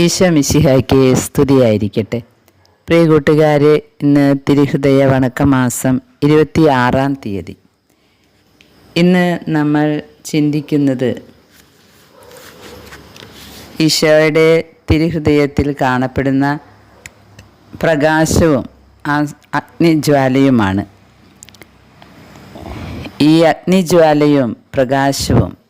ഈശോ മിശിഹായ്ക്ക് സ്തുതിയായിരിക്കട്ടെ. പ്രിയ കൂട്ടുകാരെ ഇന്ന് തിരുഹൃദയ വണക്കമാസം ഇരുപത്തി ആറാം തീയതി. ഇന്ന് നമ്മൾ ചിന്തിക്കുന്നത് ഈശോയുടെ തിരുഹൃദയത്തിൽ കാണപ്പെടുന്ന പ്രകാശവും അഗ്നിജ്വാലയുമാണ്. ഈ അഗ്നിജ്വാലയും പ്രകാശവും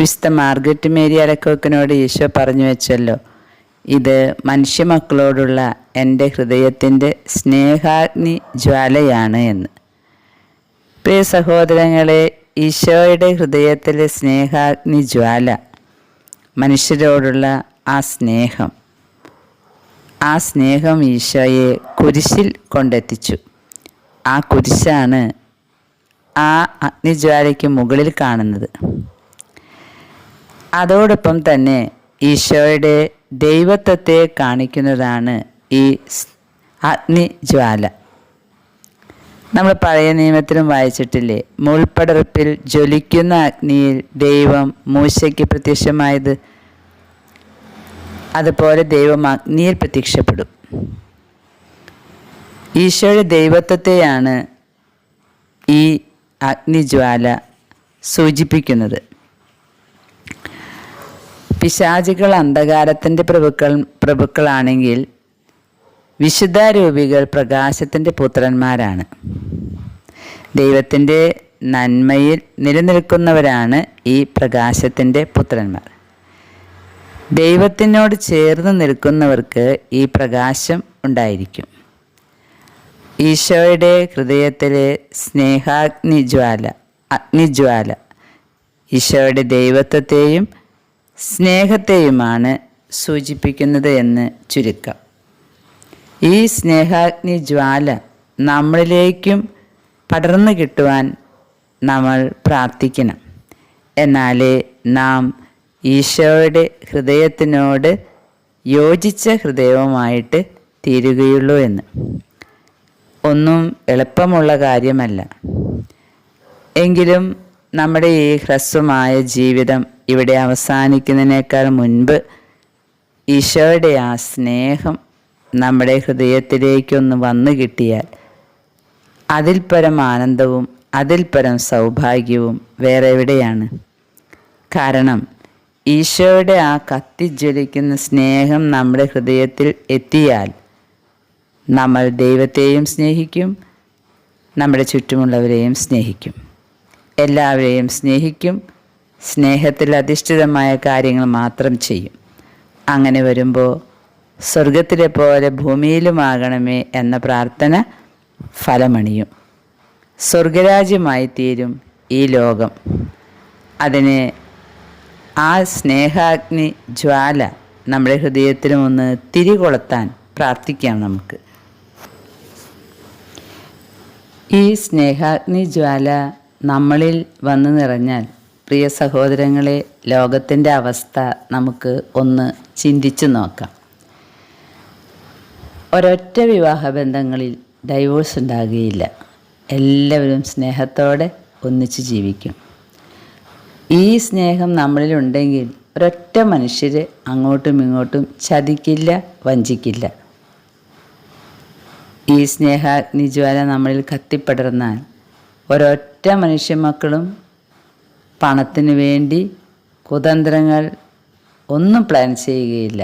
വിശുദ്ധ മാർഗറ്റ് മേരി അലക്കോക്കിനോട് ഈശോ പറഞ്ഞു വെച്ചല്ലോ. ഇത് മനുഷ്യമക്കളോടുള്ള എന്റെ ഹൃദയത്തിന്റെ സ്നേഹാഗ്നി ജ്വാലയാണ് എന്ന്. പ്രിയ സഹോദരങ്ങളെ ഈശോയുടെ ഹൃദയത്തിലെ സ്നേഹാഗ്നി ജ്വാല മനുഷ്യരോടുള്ള ആ സ്നേഹം. ആ സ്നേഹം ഈശോയെ കുരിശിൽ കൊണ്ടെത്തിച്ചു. ആ കുരിശാണ് ആ അഗ്നിജ്വാലയ്ക്ക് മുകളിൽ കാണുന്നത്. അതോടൊപ്പം തന്നെ ഈശോയുടെ ദൈവത്വത്തെ കാണിക്കുന്നതാണ് ഈ അഗ്നിജ്വാല. നമ്മൾ പഴയ നിയമത്തിലും വായിച്ചിട്ടില്ലേ മുൾപ്പടർപ്പിൽ ജ്വലിക്കുന്ന അഗ്നിയിൽ ദൈവം മൂശയ്ക്ക് പ്രത്യക്ഷമായത്. അതുപോലെ ദൈവം അഗ്നിയിൽ പ്രത്യക്ഷപ്പെടും. ഈശോയുടെ ദൈവത്വത്തെയാണ് ഈ അഗ്നിജ്വാല സൂചിപ്പിക്കുന്നത്. പിശാചികൾ അന്ധകാരത്തിന്റെ പ്രഭുക്കൾ പ്രഭുക്കളാണെങ്കിൽ വിശുദ്ധ രൂപികൾ പ്രകാശത്തിന്റെ പുത്രന്മാരാണ്. ദൈവത്തിന്റെ നന്മയിൽ നിലനിൽക്കുന്നവരാണ് ഈ പ്രകാശത്തിന്റെ പുത്രന്മാർ. ദൈവത്തിനോട് ചേർന്ന് നിൽക്കുന്നവർക്ക് ഈ പ്രകാശം ഉണ്ടായിരിക്കും. ഈശോയുടെ ഹൃദയത്തിലെ സ്നേഹാഗ്നിജ്വാല അഗ്നിജ്വാല ഈശോയുടെ ദൈവത്വത്തെയും സ്നേഹത്തെയുമാണ് സൂചിപ്പിക്കുന്നത് എന്ന് ചുരുക്കം. ഈ സ്നേഹാഗ്നി ജ്വാല നമ്മളിലേക്കും പടർന്നു കിട്ടുവാൻ നമ്മൾ പ്രാർത്ഥിക്കണം. എന്നാലേ നാം ഈശോയുടെ ഹൃദയത്തിനോട് യോജിച്ച ഹൃദയവുമായിട്ട് തീരുകയുള്ളൂ എന്ന്. ഒന്നും എളുപ്പമുള്ള കാര്യമല്ല. എങ്കിലും നമ്മുടെ ഈ ഹ്രസ്വമായ ജീവിതം ഇവിടെ അവസാനിക്കുന്നതിനേക്കാൾ മുൻപ് ഈശോയുടെ ആ സ്നേഹം നമ്മുടെ ഹൃദയത്തിലേക്കൊന്ന് വന്നു കിട്ടിയാൽ അതിൽ പരം ആനന്ദവും അതിൽ പരം സൗഭാഗ്യവും വേറെ എവിടെയാണ്? കാരണം ഈശോയുടെ ആ കത്തിജ്വലിക്കുന്ന സ്നേഹം നമ്മുടെ ഹൃദയത്തിൽ എത്തിയാൽ നമ്മൾ ദൈവത്തെയും സ്നേഹിക്കും നമ്മുടെ ചുറ്റുമുള്ളവരെയും സ്നേഹിക്കും. എല്ലാവരെയും സ്നേഹിക്കും സ്നേഹത്തിൽ അധിഷ്ഠിതമായ കാര്യങ്ങൾ മാത്രം ചെയ്യും. അങ്ങനെ വരുമ്പോൾ സ്വർഗത്തിലെ പോലെ ഭൂമിയിലുമാകണമേ എന്ന പ്രാർത്ഥന ഫലമണിയും. സ്വർഗരാജ്യമായി തീരും ഈ ലോകം. അതിന് ആ സ്നേഹാഗ്നി ജ്വാല നമ്മുടെ ഹൃദയത്തിലും ഒന്ന് തിരികൊളുത്താൻ പ്രാർത്ഥിക്കാം നമുക്ക്. ഈ സ്നേഹാഗ്നി ജ്വാല നമ്മളിൽ വന്നു നിറഞ്ഞാൽ പ്രിയ സഹോദരങ്ങളെ ലോകത്തിന്റെ അവസ്ഥ നമുക്ക് ഒന്ന് ചിന്തിച്ചു നോക്കാം. ഒരൊറ്റ വിവാഹ ബന്ധങ്ങളിൽ ഡൈവോഴ്സ് ഉണ്ടാകുകയില്ല. എല്ലാവരും സ്നേഹത്തോടെ ഒന്നിച്ച് ജീവിക്കും. ഈ സ്നേഹം നമ്മളിലുണ്ടെങ്കിൽ ഒരൊറ്റ മനുഷ്യർ അങ്ങോട്ടും ഇങ്ങോട്ടും ചതിക്കില്ല വഞ്ചിക്കില്ല. ഈ സ്നേഹാഗ്നിജ്വാല നമ്മളിൽ കത്തിപ്പടർന്നാൽ ഒരൊറ്റ മനുഷ്യമക്കളും പണത്തിന് വേണ്ടി കുതന്ത്രങ്ങൾ ഒന്നും പ്ലാൻ ചെയ്യുകയില്ല.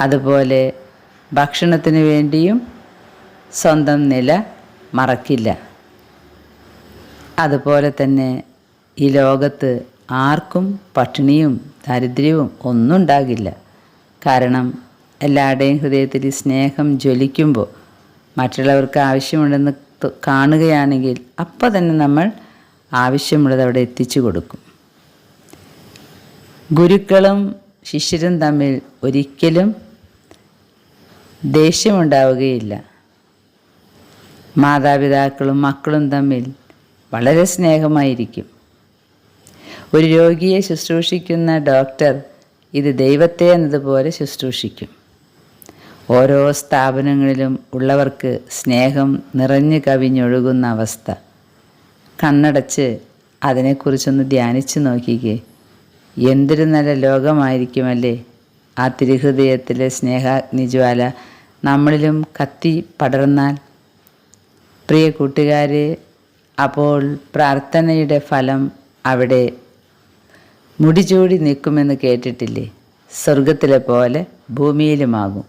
അതുപോലെ ഭക്ഷണത്തിന് വേണ്ടിയും സ്വന്തം നില മറക്കില്ല. അതുപോലെ തന്നെ ഈ ലോകത്ത് ആർക്കും പട്ടിണിയും ദാരിദ്ര്യവും ഒന്നും ഉണ്ടാകില്ല. കാരണം എല്ലാവരുടെയും ഹൃദയത്തിൽ സ്നേഹം ജ്വലിക്കുമ്പോൾ മറ്റുള്ളവർക്ക് ആവശ്യമുണ്ടെന്ന് കാണുകയാണെങ്കിൽ അപ്പോൾ തന്നെ നമ്മൾ ആവശ്യമുള്ളത് അവിടെ എത്തിച്ചു കൊടുക്കും. ഗുരുക്കളും ശിഷ്യരും തമ്മിൽ ഒരിക്കലും ദേഷ്യമുണ്ടാവുകയില്ല. മാതാപിതാക്കളും മക്കളും തമ്മിൽ വളരെ സ്നേഹമായിരിക്കും. ഒരു രോഗിയെ ശുശ്രൂഷിക്കുന്ന ഡോക്ടർ ഇത് ദൈവത്തെ എന്നതുപോലെ ശുശ്രൂഷിക്കും. ഓരോ സ്ഥാപനങ്ങളിലും ഉള്ളവർക്ക് സ്നേഹം നിറഞ്ഞു കവിഞ്ഞൊഴുകുന്ന അവസ്ഥ. കണ്ണടച്ച് അതിനെക്കുറിച്ചൊന്ന് ധ്യാനിച്ചു നോക്കിക്കേ. എന്തൊരു നല്ല ലോകമായിരിക്കുമല്ലേ. ആ തിരുഹൃദയത്തിലെ സ്നേഹാഗ്നിജ്വാല നമ്മളിലും കത്തി പടർന്നാൽ. പ്രിയ കൂട്ടുകാരെ അപ്പോൾ പ്രാർത്ഥനയുടെ ഫലം അവിടെ മുടിചൂടി നിൽക്കുമെന്ന് കേട്ടിട്ടില്ലേ? സ്വർഗത്തിലെ പോലെ ഭൂമിയിലുമാകും.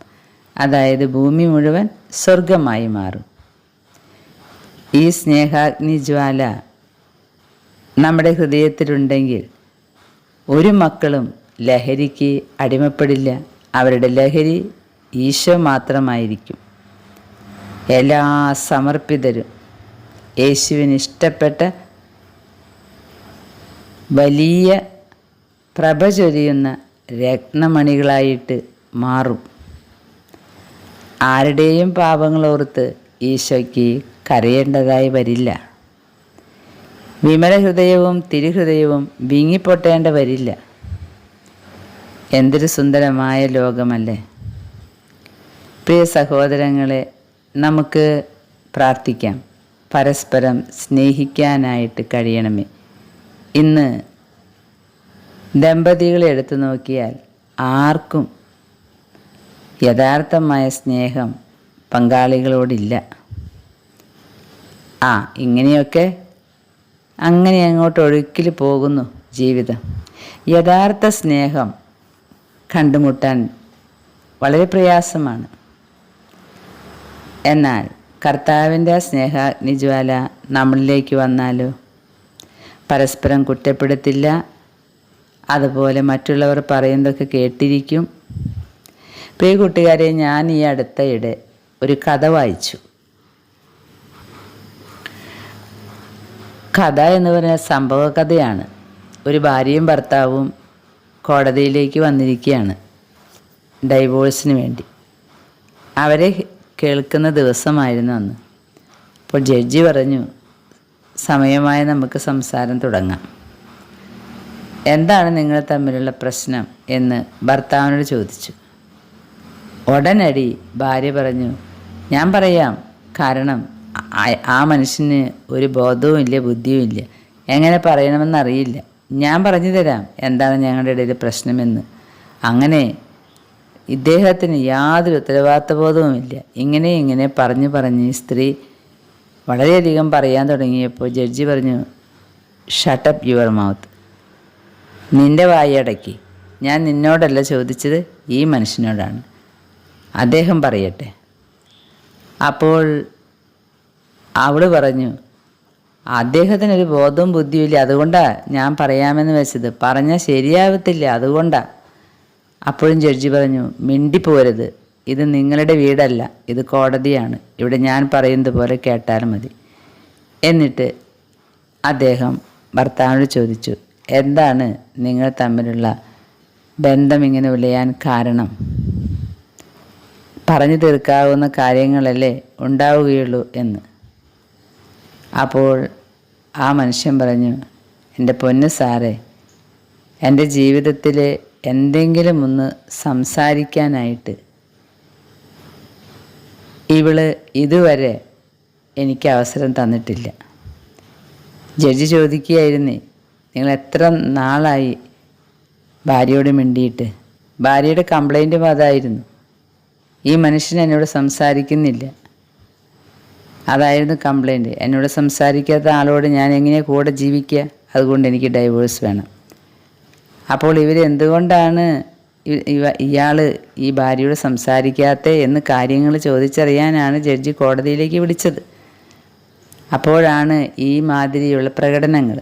അതായത് ഭൂമി മുഴുവൻ സ്വർഗമായി മാറും. ഈ സ്നേഹാഗ്നിജ്വാല നമ്മുടെ ഹൃദയത്തിലുണ്ടെങ്കിൽ ഒരു മക്കളും ലഹരിക്ക് അടിമപ്പെടില്ല. അവരുടെ ലഹരി ഈശോ മാത്രമായിരിക്കും. എല്ലാ സമർപ്പിതരും യേശുവിന് ഇഷ്ടപ്പെട്ട വലിയ പ്രഭ ചൊരിയുന്ന രത്നമണികളായിട്ട് മാറും. ആരുടെയും പാപങ്ങളോർത്ത് ഈശോയ്ക്ക് കരയേണ്ടതായി വരില്ല. വിമലഹൃദയവും തിരുഹൃദയവും വിങ്ങിപ്പൊട്ടേണ്ട വരില്ല. എന്തൊരു സുന്ദരമായ ലോകമല്ലേ. പ്രിയ സഹോദരങ്ങളെ നമുക്ക് പ്രാർത്ഥിക്കാം. പരസ്പരം സ്നേഹിക്കാനായിട്ട് കഴിയണമേ. ഇന്ന് ദമ്പതികളെ എടുത്തു നോക്കിയാൽ ആർക്കും യഥാർത്ഥമായ സ്നേഹം പങ്കാളികളോടില്ല. ആ ഇങ്ങനെയൊക്കെ അങ്ങനെ അങ്ങോട്ട് ഒഴുക്കിൽ പോകുന്നു ജീവിതം. യഥാർത്ഥ സ്നേഹം കണ്ടുമുട്ടാൻ വളരെ പ്രയാസമാണ്. എന്നാൽ കർത്താവിന്റെ സ്നേഹാഗ്നിജ്വാല നമ്മളിലേക്ക് വന്നാലോ? പരസ്പരം കുറ്റപ്പെടുത്തില്ല. അതുപോലെ മറ്റുള്ളവർ പറയുന്നതൊക്കെ കേട്ടിരിക്കും. പ്രിയ കൂട്ടുകാരെ ഞാൻ ഈ അടുത്തയിടെ ഒരു കഥ വായിച്ചു. കഥ എന്ന് പറഞ്ഞാൽ സംഭവ കഥയാണ്. ഒരു ഭാര്യയും ഭർത്താവും കോടതിയിലേക്ക് വന്നിരിക്കുകയാണ് ഡൈവോഴ്സിന് വേണ്ടി. അവരെ കേൾക്കുന്ന ദിവസമായിരുന്നു അന്ന്. അപ്പോൾ ജഡ്ജി പറഞ്ഞു സമയമായി നമുക്ക് സംസാരം തുടങ്ങാം. എന്താണ് നിങ്ങൾ തമ്മിലുള്ള പ്രശ്നം? എന്ന് ഭർത്താവിനോട് ചോദിച്ചു. ഉടനടി ഭാര്യ പറഞ്ഞു ഞാൻ പറയാം. കാരണം ആ- മനുഷ്യന് ഒരു ബോധവും ഇല്ല ബുദ്ധിയും ഇല്ല. എങ്ങനെ പറയണമെന്നറിയില്ല. ഞാൻ പറഞ്ഞു തരാം എന്താണ് ഞങ്ങളുടെ ഇടയിൽ പ്രശ്നമെന്ന്. അങ്ങനെ ഇദ്ദേഹത്തിന് യാതൊരു ഉത്തരവാദിത്തബോധവുമില്ല ഇങ്ങനെ ഇങ്ങനെ പറഞ്ഞു പറഞ്ഞ് സ്ത്രീ വളരെയധികം പറയാൻ തുടങ്ങിയപ്പോൾ ജഡ്ജി പറഞ്ഞു ഷട്ടപ്പ് യുവർ മൗത്ത് നിന്റെ വായടക്കി ഞാൻ നിന്നോടല്ല ചോദിച്ചത് ഈ മനുഷ്യനോടാണ്. അദ്ദേഹം പറയട്ടെ. അപ്പോൾ അവൾ പറഞ്ഞു അദ്ദേഹത്തിനൊരു ബോധവും ബുദ്ധിയുമില്ല അതുകൊണ്ടാ ഞാൻ പറയാമെന്ന് വെച്ചത്. പറഞ്ഞാൽ ശരിയാവത്തില്ല. അതുകൊണ്ടാണ് അപ്പോഴും ജഡ്ജി പറഞ്ഞു മിണ്ടിപ്പോരുത്. ഇത് നിങ്ങളുടെ വീടല്ല. ഇത് കോടതിയാണ്. ഇവിടെ ഞാൻ പറയുന്നത് പോലെ കേട്ടാൽ മതി. എന്നിട്ട് അദ്ദേഹം ഭർത്താവിനോട് ചോദിച്ചു എന്താണ് നിങ്ങൾ തമ്മിലുള്ള ബന്ധം ഇങ്ങനെ ഉലയാൻ കാരണം? പറഞ്ഞു തീർക്കാവുന്ന കാര്യങ്ങളല്ലേ ഉണ്ടാവുകയുള്ളൂ എന്ന്. അപ്പോൾ ആ മനുഷ്യൻ പറഞ്ഞു എന്റെ പൊന്ന് സാറേ എന്റെ ജീവിതത്തിൽ എന്തെങ്കിലും ഒന്ന് സംസാരിക്കാനായിട്ട് ഇവൾ ഇതുവരെ എനിക്ക് അവസരം തന്നിട്ടില്ല. ജഡ്ജി ചോദിക്കുകയായിരുന്നേ നിങ്ങൾ എത്ര നാളായി ഭാര്യയോട് മിണ്ടിയിട്ട്? ഭാര്യയുടെ കംപ്ലൈന്റും അതായിരുന്നു. ഈ മനുഷ്യൻ എന്നോട് സംസാരിക്കുന്നില്ല. അതായിരുന്നു കംപ്ലൈന്റ് എന്നോട് സംസാരിക്കാത്ത ആളോട് ഞാൻ എങ്ങനെ കൂടെ ജീവിക്കുക? അതുകൊണ്ട് എനിക്ക് ഡൈവേഴ്സ് വേണം. അപ്പോൾ ഇവർ എന്തുകൊണ്ടാണ് ഇയാൾ ഈ ഭാര്യയോട് സംസാരിക്കാത്ത എന്ന് കാര്യങ്ങൾ ചോദിച്ചറിയാനാണ് ജഡ്ജി കോടതിയിലേക്ക് വിളിച്ചത്. അപ്പോഴാണ് ഈ മാതിരിയുള്ള പ്രകടനങ്ങൾ.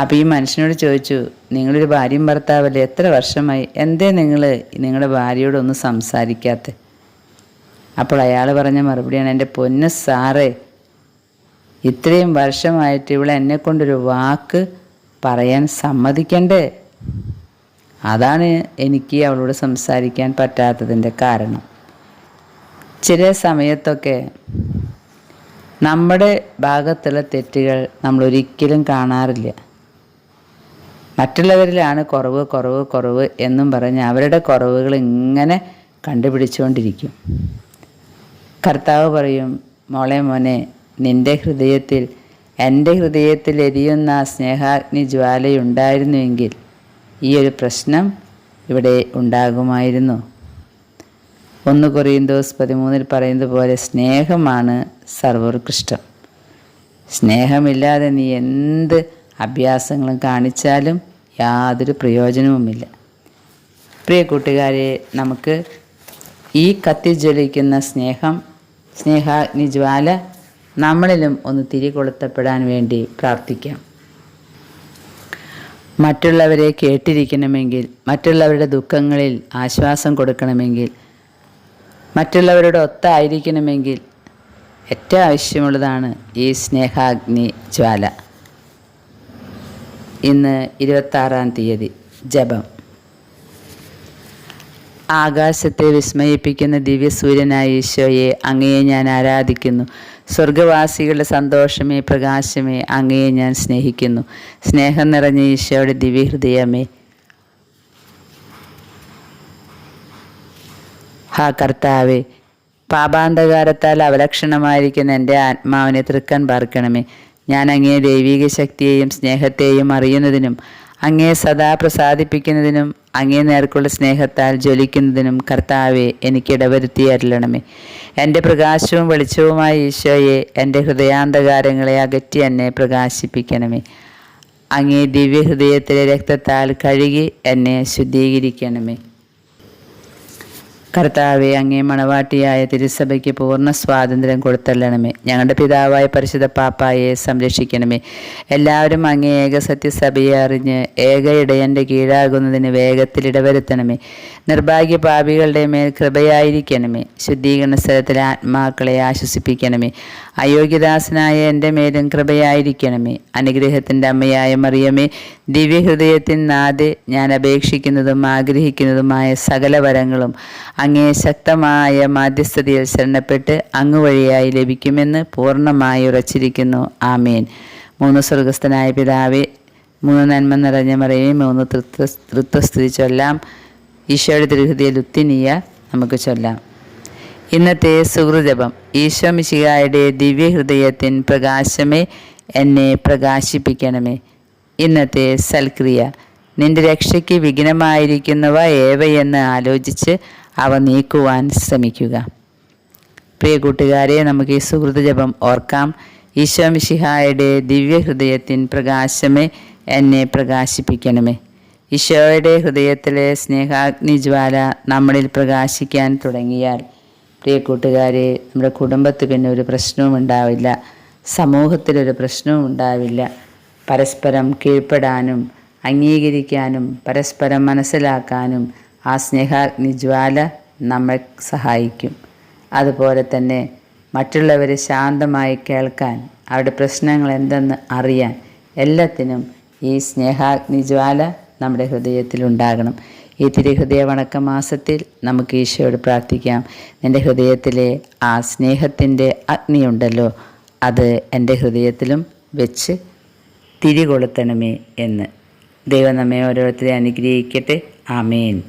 അപ്പോൾ ഈ മനുഷ്യനോട് ചോദിച്ചു നിങ്ങളൊരു ഭാര്യയും ഭർത്താവല്ലേ? എത്ര വർഷമായി? എന്തേ നിങ്ങൾ നിങ്ങളുടെ ഭാര്യയോടൊന്നും സംസാരിക്കാത്ത? അപ്പോൾ അയാൾ പറഞ്ഞ മറുപടിയാണ് എന്റെ പൊന്ന് സാറേ ഇത്രയും വർഷമായിട്ട് ഇവിടെ എന്നെ കൊണ്ടൊരു വാക്ക് പറയാൻ സമ്മതിക്കണ്ടേ? അതാണ് എനിക്ക് അവളോട് സംസാരിക്കാൻ പറ്റാത്തതിന്റെ കാരണം. ചില സമയത്തൊക്കെ നമ്മുടെ ഭാഗത്തുള്ള തെറ്റുകൾ നമ്മൾ ഒരിക്കലും കാണാറില്ല. മറ്റുള്ളവരിലാണ് കുറവ് കുറവ് കുറവ് എന്നും പറഞ്ഞ് അവരുടെ കുറവുകൾ ഇങ്ങനെ കണ്ടുപിടിച്ചുകൊണ്ടിരിക്കും. കർത്താവ് പറയും മോളെ മോനെ നിന്റെ ഹൃദയത്തിൽ എന്റെ ഹൃദയത്തിൽ എരിയുന്ന സ്നേഹാഗ്നി ജ്വാലയുണ്ടായിരുന്നുവെങ്കിൽ ഈ ഒരു പ്രശ്നം ഇവിടെ ഉണ്ടാകുമായിരുന്നു. ഒന്ന് കൊറിയന്തോസ് പതിമൂന്നിൽ പറയുന്നത് പോലെ സ്നേഹമാണ് സർവോത്കൃഷ്ടം. സ്നേഹമില്ലാതെ നീ എന്ത് അഭ്യാസങ്ങളും കാണിച്ചാലും യാതൊരു പ്രയോജനവുമില്ല. പ്രിയ കൂട്ടുകാരെ നമുക്ക് ഈ കത്തിജ്വലിക്കുന്ന സ്നേഹം സ്നേഹാഗ്നി ജ്വാല നമ്മളിലും ഒന്ന് തിരികൊളുത്തപ്പെടാൻ വേണ്ടി പ്രാർത്ഥിക്കാം. മറ്റുള്ളവരെ കേട്ടിരിക്കണമെങ്കിൽ മറ്റുള്ളവരുടെ ദുഃഖങ്ങളിൽ ആശ്വാസം കൊടുക്കണമെങ്കിൽ മറ്റുള്ളവരുടെ ഒത്തായിരിക്കണമെങ്കിൽ ഏറ്റവും ആവശ്യമുള്ളതാണ് ഈ സ്നേഹാഗ്നി ജ്വാല. ഇന്ന് ഇരുപത്താറാം തീയതി ജപം. ആകാശത്തെ വിസ്മയിപ്പിക്കുന്ന ദിവ്യസൂര്യനായ ഈശോയെ അങ്ങയെ ഞാൻ ആരാധിക്കുന്നു. സ്വർഗവാസികളുടെ സന്തോഷമേ പ്രകാശമേ അങ്ങയെ ഞാൻ സ്നേഹിക്കുന്നു. സ്നേഹം നിറഞ്ഞ ഈശോയുടെ ദിവ്യഹൃദയമേ. ഹാ കർത്താവേ പാപാന്ധകാരത്താൽ അവലക്ഷണമായിരിക്കുന്ന എന്റെ ആത്മാവിനെ തൃക്കൻ പാർക്കണമേ. ഞാൻ അങ്ങേ ദൈവീക ശക്തിയെയും സ്നേഹത്തെയും അറിയുന്നതിനും അങ്ങേ സദാ പ്രസാദിപ്പിക്കുന്നതിനും അങ്ങേ നേർക്കുള്ള സ്നേഹത്താൽ ജ്വലിക്കുന്നതിനും കർത്താവെ എനിക്ക് ഇടവരുത്തി അരുളണമേ. എന്റെ പ്രകാശവും വെളിച്ചവുമായ ഈശോയെ എന്റെ ഹൃദയാന്തകാരങ്ങളെ അകറ്റി എന്നെ പ്രകാശിപ്പിക്കണമേ. അങ്ങേ ദിവ്യഹൃദയത്തിലെ രക്തത്താൽ കഴുകി എന്നെ ശുദ്ധീകരിക്കണമേ. കർത്താവെ അങ്ങേ മണവാട്ടിയായ തിരുസഭയ്ക്ക് പൂർണ സ്വാതന്ത്ര്യം കൊടുത്തല്ലണമേ. ഞങ്ങളുടെ പിതാവായ പരിശുദ്ധ പാപ്പായെ സംരക്ഷിക്കണമേ. എല്ലാവരും അങ്ങേ ഏക സത്യസഭയെ അറിഞ്ഞ് ഏക ഇടയന്റെ കീഴാകുന്നതിന് വേഗത്തിൽ ഇടവരുത്തണമേ. നിർഭാഗ്യ പാപികളുടെ മേൽ കൃപയായിരിക്കണമേ. ശുദ്ധീകരണ സ്ഥലത്തിലെ ആത്മാക്കളെ ആശ്വസിപ്പിക്കണമേ. അയോഗ്യദാസനായ എന്റെ മേലും കൃപയായിരിക്കണമേ. അനുഗ്രഹത്തിന്റെ അമ്മയായ മറിയമേ ദിവ്യഹൃദയത്തിൻ നാദെ ഞാൻ അപേക്ഷിക്കുന്നതും ആഗ്രഹിക്കുന്നതുമായ സകല വരങ്ങളും അങ്ങേ ശക്തമായ മാധ്യസ്ഥതയിൽ ശരണപ്പെട്ട് അങ്ങ് വഴിയായി ലഭിക്കുമെന്ന് പൂർണമായി ഉറച്ചിരിക്കുന്നു. ആമേൻ. മൂന്ന് സ്വർഗസ്ഥനായ പിതാവേ മൂന്ന് നന്മ നിറഞ്ഞ മറിയമേ മൂന്ന് തൃത്വ തൃത്വസ്ഥിതി ചൊല്ലാം. ഈശോയുടെ തിരുഹൃദയ ഉത്തിനിയ നമുക്ക് ചൊല്ലാം. ഇന്നത്തെ സുഹൃജപം ഈശോ മിശിഹായുടെ ദിവ്യഹൃദയത്തിൻ പ്രകാശമേ എന്നെ പ്രകാശിപ്പിക്കണമേ. ഇന്നത്തെ സൽക്രിയ. നിന്റെ രക്ഷയ്ക്ക് വിഘ്നമായിരിക്കുന്നവ ഏവയെന്ന് ആലോചിച്ച് അവ നീക്കുവാൻ ശ്രമിക്കുക. പ്രിയ കൂട്ടുകാരെ നമുക്ക് ഈ സുഹൃത ജപം ഓർക്കാം. ഈശോ മിശിഹായുടെ ദിവ്യഹൃദയത്തിൻ പ്രകാശമേ എന്നെ പ്രകാശിപ്പിക്കണമേ. ഈശോയുടെ ഹൃദയത്തിലെ സ്നേഹാഗ്നിജ്വാല നമ്മളിൽ പ്രകാശിക്കാൻ തുടങ്ങിയാൽ പ്രിയ കൂട്ടുകാരെ നമ്മുടെ കുടുംബത്തിൽ പിന്നെ ഒരു പ്രശ്നവും ഉണ്ടാവില്ല. സമൂഹത്തിലൊരു പ്രശ്നവും ഉണ്ടാവില്ല. പരസ്പരം കീഴ്പ്പെടാനും അംഗീകരിക്കാനും പരസ്പരം മനസ്സിലാക്കാനും ആ സ്നേഹാഗ്നി നമ്മെ സഹായിക്കും. അതുപോലെ തന്നെ മറ്റുള്ളവരെ ശാന്തമായി കേൾക്കാൻ അവരുടെ പ്രശ്നങ്ങൾ എന്തെന്ന് അറിയാൻ എല്ലാത്തിനും ഈ സ്നേഹാഗ്നി ജ്വാല നമ്മുടെ ഹൃദയത്തിൽ ഉണ്ടാകണം. ഈ തിരുഹൃദയ വണക്ക മാസത്തിൽ നമുക്ക് ഈശോയോട് പ്രാർത്ഥിക്കാം. എന്റെ ഹൃദയത്തിലെ ആ സ്നേഹത്തിന്റെ അഗ്നിയുണ്ടല്ലോ അത് എന്റെ ഹൃദയത്തിലും വെച്ച് തിരികൊളുത്തണമേ എന്ന്. ദൈവം നമ്മെ ഓരോരുത്തരെ അനുഗ്രഹിക്കട്ടെ. ആമേൻ.